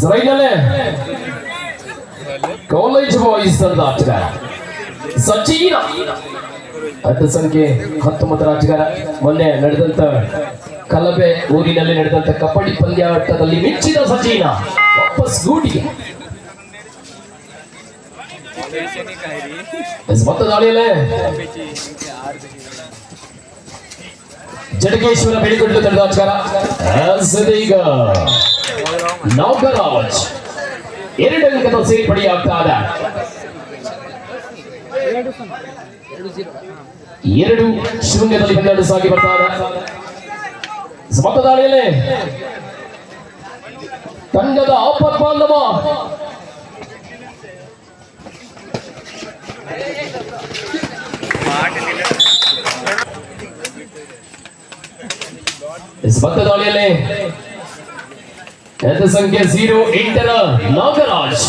ಸರೈನಲ್ಲೇ college boys ತಂದ ಆಟಗಾರ ಸಚಿನ ಅಡ್ಡ ಸಂಖ್ಯೆ ಹತ್ತೊಂಬತ್ತರ ಆಟಗಾರ ಮೊನ್ನೆ ನಡೆದಂತ ಕಲಬೆ ಊರಿನಲ್ಲಿ ನಡೆದಂತ ಕಬಡ್ಡಿ ಪಂದ್ಯಾಟದಲ್ಲಿ ಮಿಂಚಿದ ಸಚಿನ ವಾಪಸ್ ಗೂಟಿಗೆ. ಮತ್ತೆ ದಾಳಿಯಲ್ಲೇ. ಜಡಗೇಶ್ವರ ಬೆಳಿಗೊಂಡು ತಂಡ ಆಟಗಾರ ಇದೀಗ. ನಾಗರಾಜ್ ಎರಡು ಅಂಕದ ಸೇರ್ಪಡೆಯಾಗ್ತಾ ಎರಡು ಶೂನ್ಯದಲ್ಲಿ ಹನ್ನೆರಡು ಸಾಗಿ ಬರ್ತಾರ ಮತದಾಳಿಯಲ್ಲೇ ತಂಡದ ಆಪತ್ ಬಾಂಧವ. ಮತದಾಳಿಯಲ್ಲೇ ಎತ್ತ ಸಂಖ್ಯೆ ಜೀರೋ ಎಂಟರ ನಾಗರಾಜ್.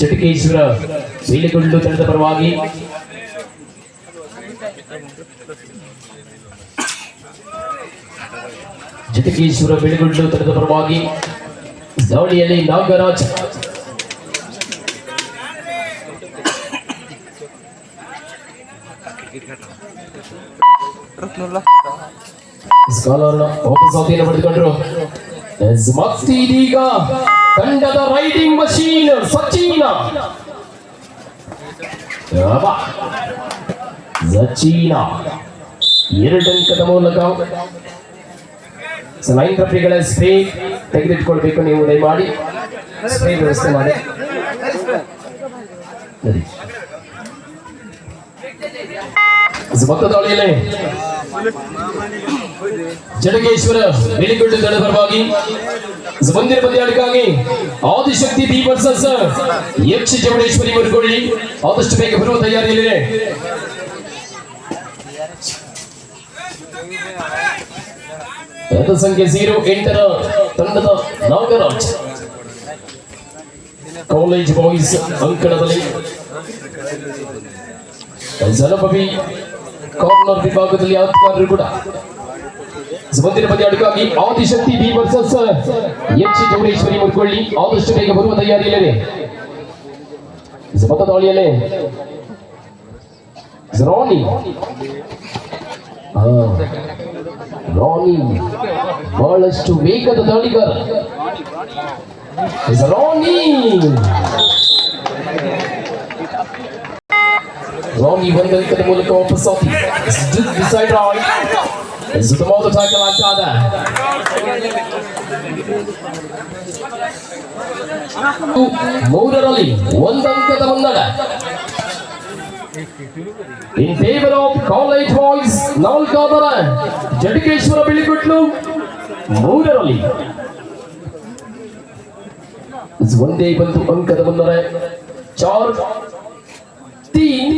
ಚಟಕೇಶ್ವರ ಬೀಳಿಗೊಂಡು ತಂಡದ ಪರವಾಗಿ. ಜಟಕೇಶ್ವರ ಬೆಳಗುಂಡು ತಂಡದ ಪರವಾಗಿ. ದಾಳಿಯಲ್ಲಿ ನಾಗರಾಜ್. ಸ್ಕಾಲರ್ ವಾಪಸ್ ಅವಧಿಯನ್ನು ಪಡೆದುಕೊಂಡ್ರು. ಎಸ್, ಮತ್ತೆ ಇದೀಗ ತಂಡದ ರೈಡಿಂಗ್ ಮಷೀನ್ ಸಚಿನ. ಸಚಿನ ಎರಡು ಅಂಕದ ಮೂಲಕ ಲೈನ್ ರಫಿಗಳ ಸ್ಪ್ರೇ ತೆಗೆದಿಟ್ಕೊಳ್ಬೇಕು ನೀವು ದಯಮಾಡಿ ಸ್ಪ್ರೇ ವ್ಯವಸ್ಥೆ ಮಾಡಿ ಸರಿ. ಜಡಗೇಶ್ವರ ಬೆಳಿಗೊಂಡು ತಂಡ ಪರವಾಗಿ ಮುಂದಿನ ಪಂದ್ಯಾಟಕ್ಕಾಗಿ ಆದಿಶಕ್ತಿ ಬಿ ವರ್ಸಸ್ ಎಚ್ ಜಮಡೇಶ್ವರಿ ಮರುಕೊಳ್ಳಿ. ಆದಷ್ಟು ಬೇಗ ಬರುವ ತಯಾರಿಯಲ್ಲಿದೆ. ಸಂಖ್ಯೆ ಜೀರೋ ಎಂಟರ ತಂಡದ ನಾಗರಾಜ್. ಕಾಲೇಜ್ ಬಾಯ್ಸ್ ಅಂಕಣದಲ್ಲಿ ಜನಪವಿ ಕಾರ್ನರ್ ವಿಭಾಗದಲ್ಲಿ ಆಟಗಾರರು ಕೂಡ ಮುಂದಿನ ಪಂದ್ಯಾಟಕ್ಕಾಗಿ Adishakti B versus H Chowdeshwari Murkolli ಆದಷ್ಟು ಬೇಗ ಬರುವ ತಯಾರಿಯಲ್ಲಿದೆ ಮತ ದಾಳಿಯಲ್ಲೇ ರಾಣಿ ಹಾ ರಾಣಿ ಬಹಳಷ್ಟು ವೇಗದ ದಾಳಿಗಾರ ರಾಣಿ ರಾಣಿ ಬಂದಂಕದ ಮೂಲಕ ವಾಪಸ್ ಆಗಿ ಡಿಸೈಡ್ ರಾಯ್ ಸುತ್ತಮುತ್ತ ಟ್ಯಾಕಲ್ ಆಗ್ತಾ ಮೂರರಲ್ಲಿ ಒಂದಂಕದ ಮುನ್ನಡ in favour of college boys ನಾಲ್ಕಾದರ ಜಡಕೇಶ್ವರ ಬಿಳಿಗುಟ್ಲು ಮೂರರಲ್ಲಿ ಒಂದೇ ಬಂತು ಅಂಕದ ಮುನ್ನಡೆ ಚಾರ್ ತೀನ್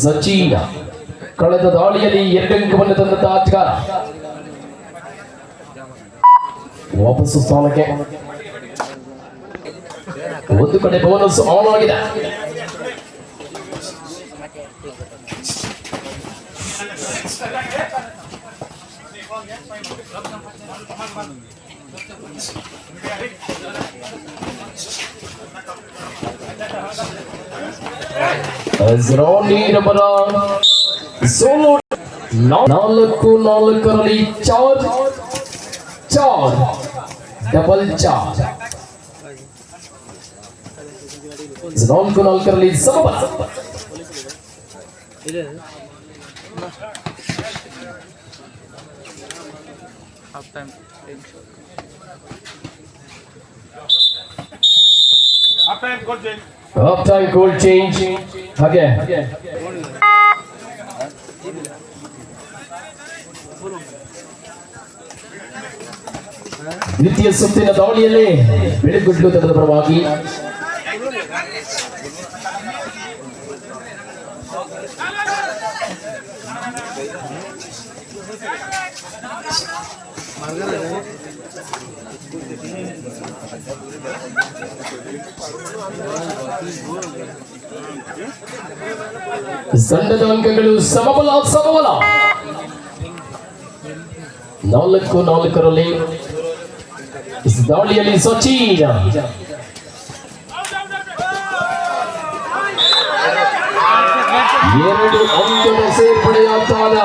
ಸಚಿನ ಕಳೆದ ದಾಳಿಯಲ್ಲಿ ಎರಡು ಅಂಕವನ್ನು ತಂದಂತ ಆಟಗಾರ ವಾಪಸ್ಸು ಸ್ಥಾನಕ್ಕೆ ಒಂದು ಕಡೆ ಬೋನಸ್ ಆನ್ ಆಗಿದೆ ರೋನಿ ರಬರ ಸೋಲೋ ನಾಲ್ಕು ನಾಲ್ಕರಲ್ಲಿ ಚಾರ್ ಚಾರ್ ಡಬಲ್ ಚಾರ್ ನಾಲ್ಕು ನಾಲ್ಕರಲ್ಲಿ ಸಮಬಲ half time Half time, goal change. Half time goal change ಹಾಗೆ ದ್ವಿತೀಯ ಸುತ್ತಿನ ದಾಳಿಯಲ್ಲಿ ಬೆಳಗುಡ್ಲು ತಂಡದ ಪರವಾಗಿ ತಂಡದ ಅಂಕಗಳು ಸಮಬಲ ಸಮಬಲ ನಾಲ್ಕು ನಾಲ್ಕರಲ್ಲಿ ದಾಳಿಯಲ್ಲಿ ಸಚಿನ್ ಎರಡು ಅಂಕದ ಸೇರ್ಪಡೆಯಾಗ್ತಾನೆ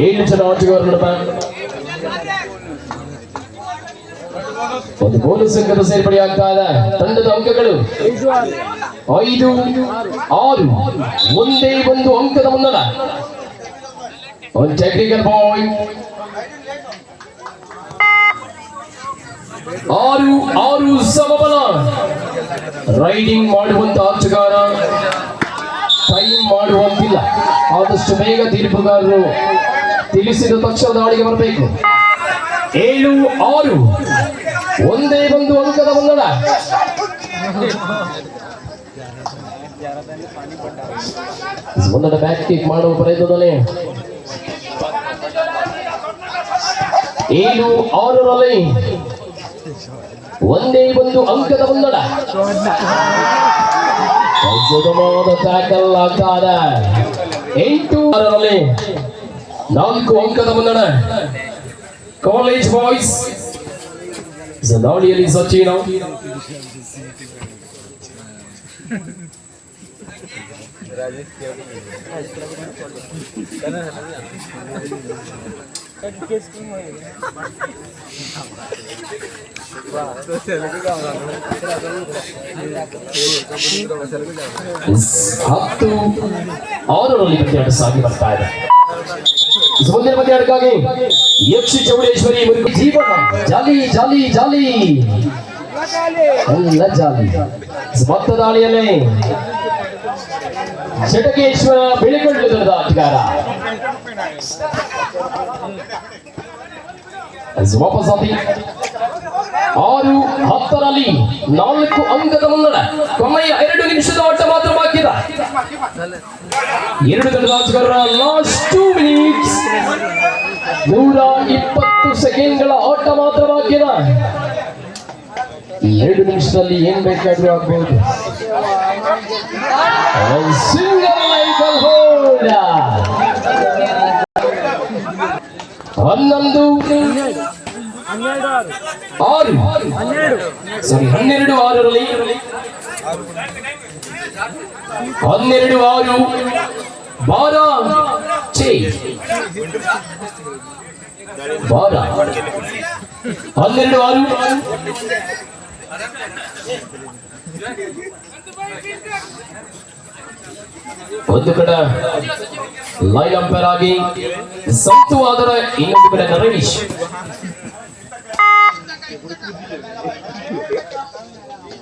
ಏಳು ಜನ ಆಟಗಾರರ ನಡುವೆ ಒಂದು ಗೋಲು ಸಂಘದ ಸೇರ್ಪಡೆಯಾಗ್ತಾ ಇದೆ ತಂಡದ ಅಂಕಗಳು ಐದು ಆರು ಒಂದೇ ಒಂದು ಅಂಕದ ಮುನ್ನಡ ಒಂದು ಟೆಕ್ನಿಕಲ್ ಪಾಯಿಂಟ್ ಆರು ಆರು ಸಮಬಲ ರೈಡಿಂಗ್ ಮಾಡುವಂತ ಆಟಗಾರ ಟೈಮ್ ಮಾಡುವಂತಿಲ್ಲ ಆದಷ್ಟು ಬೇಗ ತೀರ್ಪುಗಾರರು ತಿಳಿಸಿದ ತಕ್ಷಣ ದಾಳಿಗೆ ಬರಬೇಕು. ಏಳು, ಆರು. ಒಂದೇ ಒಂದು ಅಂಕದ ಮುನ್ನಡ. ಮುನ್ನಡ ಬ್ಯಾಕ್ ಕಿಕ್ ಮಾಡುವ ಪ್ರಯತ್ನದಲ್ಲಿ. ಏಳು, ಆರರಲ್ಲಿ ಒಂದೇ ಒಂದು ಅಂಕದ ಮುನ್ನಡ. ಸುಗಮವಾದ ಟ್ಯಾಕಲ್ ಆಗ್ತಾರೆ ಎಂಟು, ಆರರಲ್ಲಿ ನಾಲ್ಕು ಅಂಕದ ಮುನ್ನಡ ಕಾಲೇಜ್ ಬಾಯ್ಸ್ ದಾಳಿಯಲ್ಲಿ ಸಚಿನ್ ಹತ್ತು ಆರರಲ್ಲಿ ಪಂದ್ಯಾಟ ಸಾಗಿ ಬರ್ತಾ ಇದೆ ಮುಂದಿನ ಪಂದ್ಯಾಟಕ್ಕಾಗಿ ಯಕ್ಷಿ ಚೌಡೇಶ್ವರಿ ಜೀವನ ಜಾಲಿ ಜಾಲಿ ಜಾಲಿ. ಎಲ್ಲ ಜಾಲಿ. ಮೊತ್ತ ದಾಳಿಯಲ್ಲಿ. ಜಟಕೇಶ್ವರ ಬೆಳಿಗೊಳ್ಳು ದೊಡ್ಡ ಆಟಗಾರ ವಾಪಸಾತಿ ಆರು, ಹತ್ತರಲ್ಲಿ ನಾಲ್ಕು ಅಂಕದ ಮುನ್ನಡ. ಕೊನೆಯ ಎರಡು ನಿಮಿಷದ ಆಟ ಮಾತ್ರ ಬಾಕಿದ ಎರಡು ತಂಡದ ಲಾಸ್ಟ್ ಟೂ ಮಿನಿಟ್ಸ್ ನೂರ ಇಪ್ಪತ್ತು ಸೆಕೆಂಡ್ಗಳ ಆಟ ಮಾತ್ರ ಬಾಕಿದ ಎರಡು ನಿಮಿಷದಲ್ಲಿ ಏನ್ ಬೇಕಾದ್ರೂ ಆಗ್ಬಹುದು ಹನ್ನೊಂದು. ಆರು ಸಾರಿ ಹನ್ನೆರಡು ಆರರಲ್ಲಿ ಹನ್ನೆರಡು ಆರು ಬಾರ ಚೇ ಬಾರ ಹನ್ನೆರಡು ಆರು ಒಂದು ಕಡೆ ಲೈನ್ ಅಂಪೈರ್ ಆಗಿ ಸಂತು ಆದರೆ ಇನ್ನೊಂದು ಕಡೆ ನರೇಶ್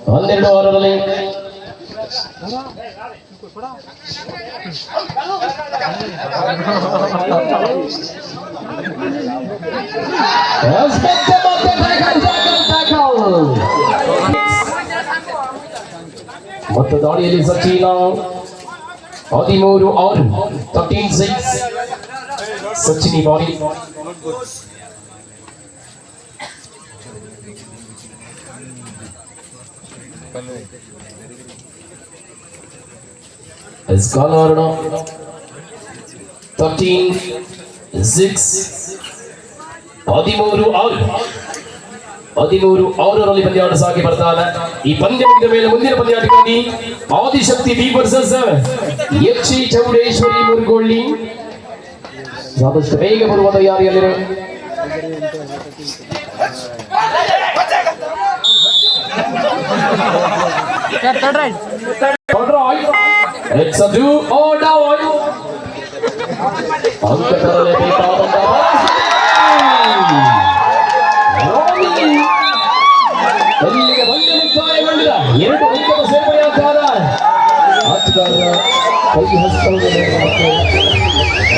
ಹನ್ನೆರಡು ವಾರದಲ್ಲಿ ಮತ್ತು ದಾಳಿಯಲ್ಲಿ ಸಚಿನ ಹದಿಮೂರು ಆರು ತರ್ಟೀನ್ ಸಿಕ್ಸ್ ಸಚಿನಿ body has gone over now. 13 6 ಹದಿಮೂರು ಆರು ಹದಿಮೂರು ಆರರಲ್ಲಿ ಪಂದ್ಯಾಟ ಸಾಗಿ ಬರ್ತಾನೆ ಈ ಪಂದ್ಯ ಮುಗಿದ ಮೇಲೆ ಮುಂದಿನ ಪಂದ್ಯಾಟಕ್ಕಾಗಿ ಆದಿಶಕ್ತಿ ಬಿ ವರ್ಸಸ್ ಯಕ್ಷಿ ಚೌಡೇಶ್ವರಿ ಮುರುಗೋಳ್ಳಿ ಆದಷ್ಟು ಬೇಗ ಬರುವ ತಯಾರಿಯಲ್ಲಿರೋ It's a do or die. ಅಂಕ ತರಲೇಬೇಕಾದಂತ ರೋಗಿ ಅಲ್ಲಿಗೆ ಬಂದು ಮುಕ್ತಾಯಗೊಂಡಿದ ಎರಡು ಅಂಕದ ಸೇರ್ಪಡೆಯಾದ ಆಟಗಾರರ ಕೈ ಹಸ್ತವನ್ನು ನೋಡುವಂತೆ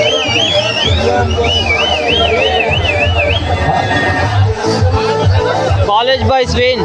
College boys win.